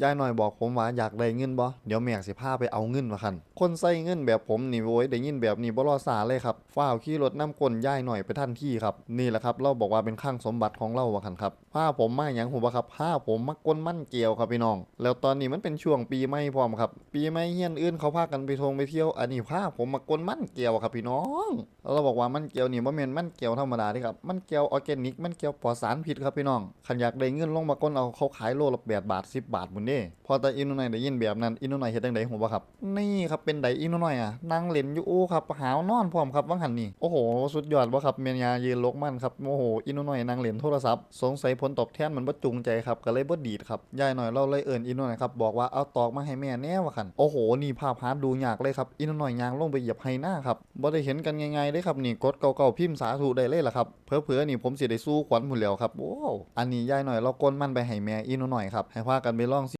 ยายหน่อยบอกผมว่าอยากได้เงินบ่เดี๋ยวแม่สิพาไปเอาเงินว่าคันคนใส่เงินแบบผมนี่โว้ยได้ยินแบบนี้บ่รอสาเลยครับฟ้าวขี่รถน้ำกลนยายหน่อยไปทันที่ครับนี่แหละครับเราบอกว่าเป็นข้างสมบัติของเราว่าคันครับพาผมมาหยังหูบ่ครับพาผมมากลมั่นเกียวครับพี่น้อง แล้วตอนนี้มันเป็นช่วงปีใหม่พร้อมครับ ปีใหม่เฮียนอื่นเขาพากันไปทงไปเที่ยวอันนี้พาผมมากลมั่นเกียวครับพี่น้องแล้วเราบอกว่ามันเกียวนี่บ่แม่นมันเกียวธรรมดาเด้ครับมันเกียวออร์แกนิกมันเกียวปลอดสารพิษครับพี่น้องคันอยากได้เงินลงมากลเอาเขาขายโลละ8บาท10 บาทนเด้พอแต่อินโนหน่อยได้ยินแบบนั้นอินโนหน่อยเฮ็ดจังได๋หูบ่ครับ นี่ครับเป็นไดอินโนหน่อยอะนั่งเล่นอยู่โอ้ครับหาวนอนพร้อมครับว่างหันนี่โอ้โหสุดยอดบ่ครับเมียยายืนลกมันครับโอ้โหอินโนหน่อยนั่งเล่นโทรศัพท์สงสัยผลตอบแทนมันบ่จูงใจครับก็เลยบ่ดีดครับยายหน่อยเราเลยเอิ้นอินโนหน่อยครับบอกว่าเอาตอกมาให้แม่แน่ว่าคั่นโอ้โหนี่ภาพหาดูยากเลยครับอินโนหน่อยยางลงไปเหยียบไฮหน้าครับบ่ได้เห็นกันง่ายๆเด้ครับนี่กดเก่าๆพิมพ์สาธุได้เลยล่ะครับเผลอๆนี่ผมสิได้สู้ขวัญพุ่นแล้วครับโอ้อันนี้ยายหน่อยเราก้นมันไปให้แม่อินโนอยครับให้พากันไปลอง